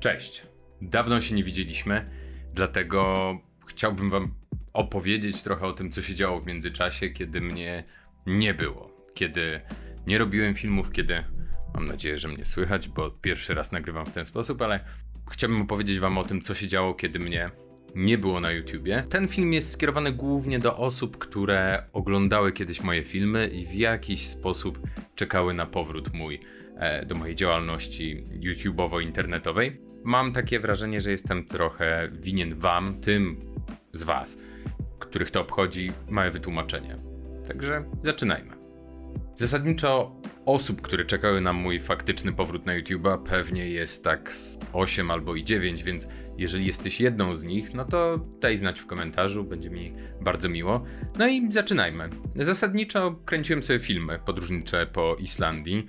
Cześć. Dawno się nie widzieliśmy, dlatego chciałbym Wam opowiedzieć trochę o tym, co się działo w międzyczasie, kiedy mnie nie było. Kiedy nie robiłem filmów, kiedy mam nadzieję, że mnie słychać, bo pierwszy raz nagrywam w ten sposób, ale chciałbym opowiedzieć Wam o tym, co się działo, kiedy mnie nie było na YouTubie. Ten film jest skierowany głównie do osób, które oglądały kiedyś moje filmy i w jakiś sposób czekały na powrót mój e, do mojej działalności YouTubeowo-internetowej. Mam takie wrażenie, że jestem trochę winien Wam, tym z Was, których to obchodzi, małe wytłumaczenie. Także zaczynajmy. Zasadniczo osób, które czekały na mój faktyczny powrót na YouTube'a, pewnie jest tak z 8 albo i 9, więc jeżeli jesteś jedną z nich, no to daj znać w komentarzu, będzie mi bardzo miło. No i zaczynajmy. Zasadniczo kręciłem sobie filmy podróżnicze po Islandii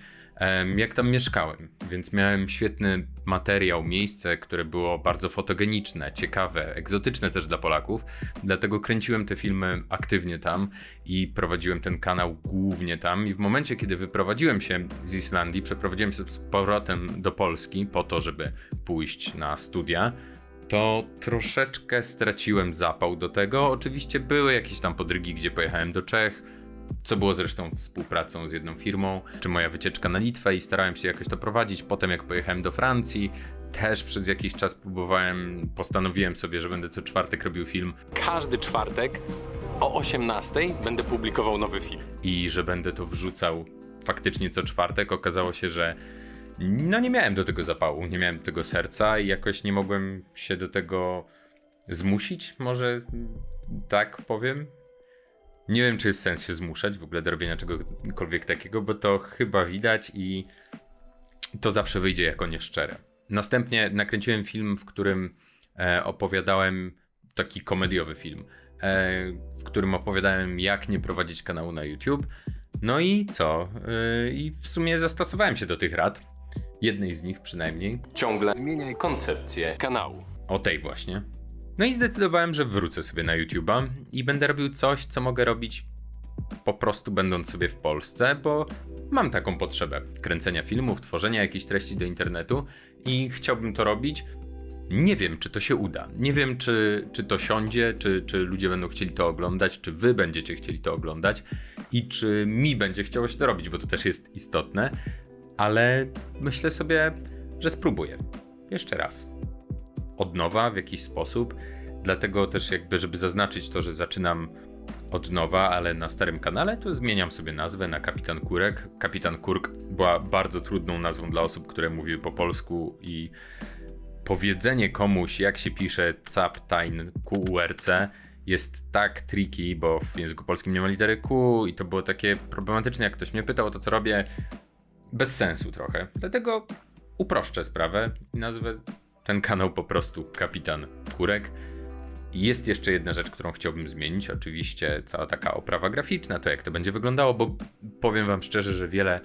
jak tam mieszkałem, więc miałem świetny materiał, miejsce, które było bardzo fotogeniczne, ciekawe, egzotyczne też dla Polaków. Dlatego kręciłem te filmy aktywnie tam i prowadziłem ten kanał głównie tam. I w momencie, kiedy wyprowadziłem się z Islandii, przeprowadziłem się z powrotem do Polski po to, żeby pójść na studia to troszeczkę straciłem zapał do tego. Oczywiście były jakieś tam podrygi, gdzie pojechałem do Czech, co było zresztą współpracą z jedną firmą, czy moja wycieczka na Litwę i starałem się jakoś to prowadzić. Potem jak pojechałem do Francji, też przez jakiś czas próbowałem, postanowiłem sobie, że będę co czwartek robił film. Każdy czwartek o 18 będę publikował nowy film. I że będę to wrzucał faktycznie co czwartek. Okazało się, że no nie miałem do tego zapału, nie miałem do tego serca i jakoś nie mogłem się do tego zmusić, może tak powiem. Nie wiem, czy jest sens się zmuszać w ogóle do robienia czegokolwiek takiego, bo to chyba widać i to zawsze wyjdzie jako nieszczere. Następnie nakręciłem film, w którym e, opowiadałem taki komediowy film, e, w którym opowiadałem, jak nie prowadzić kanału na YouTube. No i co? E, I w sumie zastosowałem się do tych rad. Jednej z nich przynajmniej. Ciągle zmieniaj koncepcję kanału. O tej właśnie. No i zdecydowałem, że wrócę sobie na YouTube'a i będę robił coś, co mogę robić po prostu będąc sobie w Polsce, bo mam taką potrzebę kręcenia filmów, tworzenia jakichś treści do internetu i chciałbym to robić. Nie wiem, czy to się uda. Nie wiem, czy, czy to siądzie, czy, czy ludzie będą chcieli to oglądać, czy wy będziecie chcieli to oglądać i czy mi będzie chciało się to robić, bo to też jest istotne. Ale myślę sobie, że spróbuję. Jeszcze raz od nowa w jakiś sposób. Dlatego też jakby, żeby zaznaczyć to, że zaczynam od nowa, ale na starym kanale, to zmieniam sobie nazwę na Kapitan Kurek. Kapitan Kurk była bardzo trudną nazwą dla osób, które mówiły po polsku i powiedzenie komuś, jak się pisze Captain QURC jest tak tricky, bo w języku polskim nie ma litery Q i to było takie problematyczne, jak ktoś mnie pytał o to, co robię, bez sensu trochę. Dlatego uproszczę sprawę i nazwę ten kanał po prostu Kapitan Kurek. Jest jeszcze jedna rzecz, którą chciałbym zmienić. Oczywiście cała taka oprawa graficzna, to jak to będzie wyglądało, bo powiem Wam szczerze, że wiele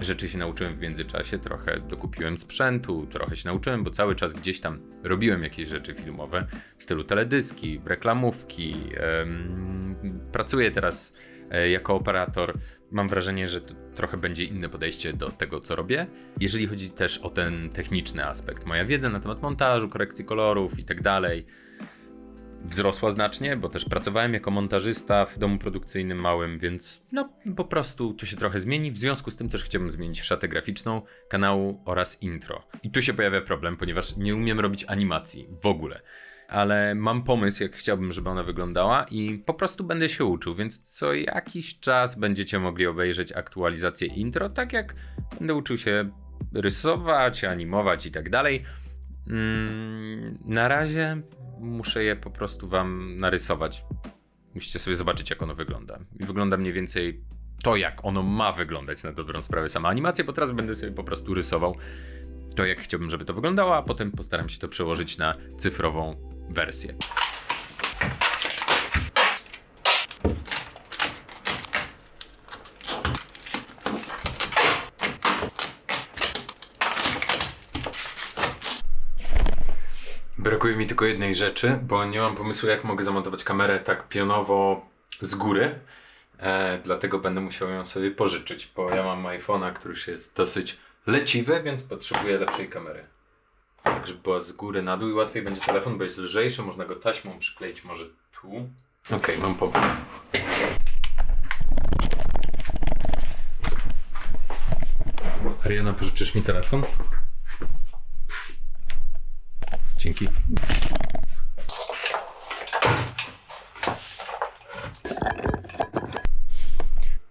rzeczy się nauczyłem w międzyczasie. Trochę dokupiłem sprzętu, trochę się nauczyłem, bo cały czas gdzieś tam robiłem jakieś rzeczy filmowe w stylu teledyski, reklamówki. pracuję teraz jako operator mam wrażenie, że trochę będzie inne podejście do tego, co robię. Jeżeli chodzi też o ten techniczny aspekt, moja wiedza na temat montażu, korekcji kolorów i tak dalej wzrosła znacznie, bo też pracowałem jako montażysta w domu produkcyjnym małym, więc no po prostu to się trochę zmieni. W związku z tym też chciałbym zmienić szatę graficzną kanału oraz intro. I tu się pojawia problem, ponieważ nie umiem robić animacji w ogóle ale mam pomysł, jak chciałbym, żeby ona wyglądała i po prostu będę się uczył, więc co jakiś czas będziecie mogli obejrzeć aktualizację intro, tak jak będę uczył się rysować, animować i tak dalej. Mm, na razie muszę je po prostu wam narysować. Musicie sobie zobaczyć, jak ono wygląda. I wygląda mniej więcej to, jak ono ma wyglądać na dobrą sprawę. Sama animacja, bo teraz będę sobie po prostu rysował to, jak chciałbym, żeby to wyglądało, a potem postaram się to przełożyć na cyfrową wersję. Brakuje mi tylko jednej rzeczy, bo nie mam pomysłu, jak mogę zamontować kamerę tak pionowo z góry. E, dlatego będę musiał ją sobie pożyczyć, bo ja mam iPhone'a, który już jest dosyć leciwy, więc potrzebuję lepszej kamery. Tak, żeby była z góry na dół i łatwiej będzie telefon, bo jest lżejszy, można go taśmą przykleić może tu. Okej, mam pomysł. Ariana, pożyczysz mi telefon? Dzięki.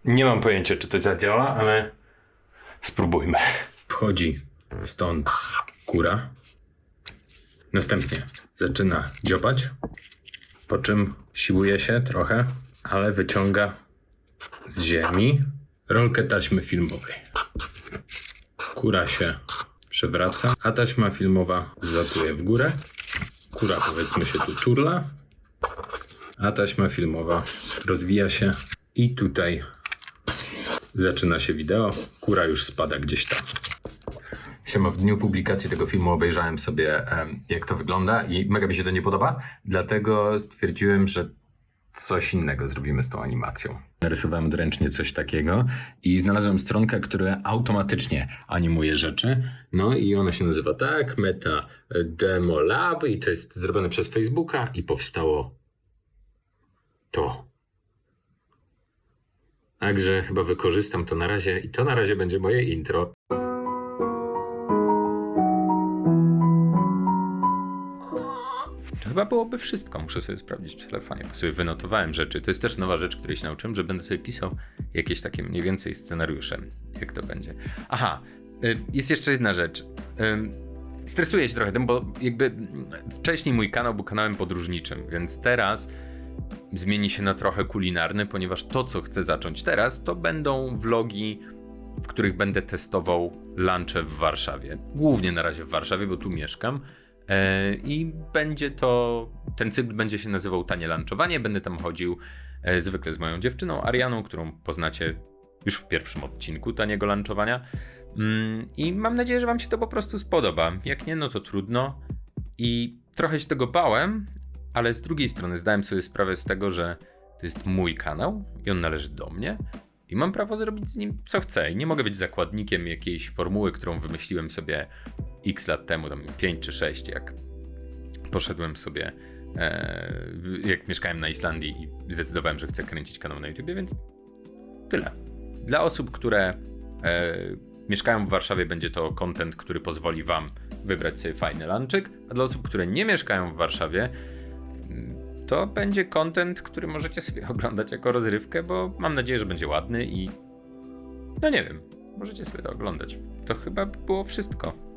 Nie mam pojęcia, czy to zadziała, ale spróbujmy. Wchodzi stąd kura. Następnie zaczyna dziobać, po czym siłuje się trochę, ale wyciąga z ziemi rolkę taśmy filmowej. Kura się przewraca, a taśma filmowa zlatuje w górę. Kura powiedzmy się tu turla, a taśma filmowa rozwija się i tutaj zaczyna się wideo. Kura już spada gdzieś tam. Siema, w dniu publikacji tego filmu obejrzałem sobie, jak to wygląda i mega mi się to nie podoba, dlatego stwierdziłem, że coś innego zrobimy z tą animacją. Narysowałem odręcznie coś takiego i znalazłem stronkę, która automatycznie animuje rzeczy. No i ona się nazywa tak, Meta Demo Lab i to jest zrobione przez Facebooka i powstało to. Także chyba wykorzystam to na razie i to na razie będzie moje intro. Chyba byłoby wszystko. Muszę sobie sprawdzić w telefonie, bo sobie wynotowałem rzeczy. To jest też nowa rzecz, której się nauczyłem, że będę sobie pisał jakieś takie mniej więcej scenariusze, jak to będzie. Aha, y, jest jeszcze jedna rzecz. Ym, Stresuję się trochę tym, bo jakby wcześniej mój kanał był kanałem podróżniczym, więc teraz zmieni się na trochę kulinarny, ponieważ to, co chcę zacząć teraz, to będą vlogi, w których będę testował lunche w Warszawie. Głównie na razie w Warszawie, bo tu mieszkam. E, I będzie to, ten cykl będzie się nazywał Tanie Lunchowanie. Będę tam chodził e, zwykle z moją dziewczyną Arianą, którą poznacie już w pierwszym odcinku Taniego Lunchowania. Mm, I mam nadzieję, że Wam się to po prostu spodoba. Jak nie, no to trudno. I trochę się tego bałem, ale z drugiej strony zdałem sobie sprawę z tego, że to jest mój kanał i on należy do mnie. I mam prawo zrobić z nim co chcę. I nie mogę być zakładnikiem jakiejś formuły, którą wymyśliłem sobie x lat temu, tam 5 czy 6, jak poszedłem sobie, e, jak mieszkałem na Islandii i zdecydowałem, że chcę kręcić kanał na YouTube, więc tyle. Dla osób, które e, mieszkają w Warszawie, będzie to content, który pozwoli Wam wybrać sobie fajny lunchik, a dla osób, które nie mieszkają w Warszawie, to będzie content, który możecie sobie oglądać jako rozrywkę, bo mam nadzieję, że będzie ładny i no nie wiem, możecie sobie to oglądać. To chyba było wszystko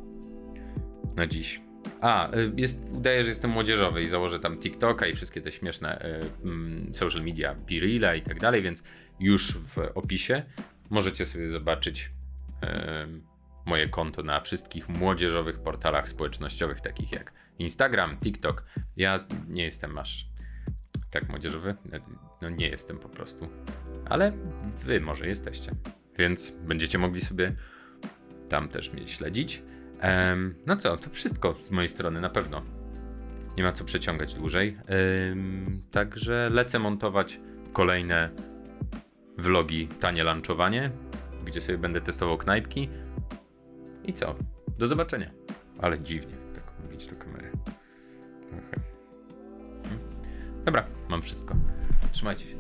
na dziś. A, y, jest, udaje, że jestem młodzieżowy i założę tam TikToka i wszystkie te śmieszne y, mm, social media, Pirilla i tak dalej, więc już w opisie możecie sobie zobaczyć y, moje konto na wszystkich młodzieżowych portalach społecznościowych, takich jak Instagram, TikTok. Ja nie jestem aż tak młodzieżowy, no nie jestem po prostu, ale wy może jesteście, więc będziecie mogli sobie tam też mnie śledzić. No co, to wszystko z mojej strony na pewno. Nie ma co przeciągać dłużej. Także lecę montować kolejne vlogi Tanie Lunchowanie, gdzie sobie będę testował knajpki. I co? Do zobaczenia. Ale dziwnie tak mówić do kamery. Trochę. Hmm. Dobra, mam wszystko. Trzymajcie się.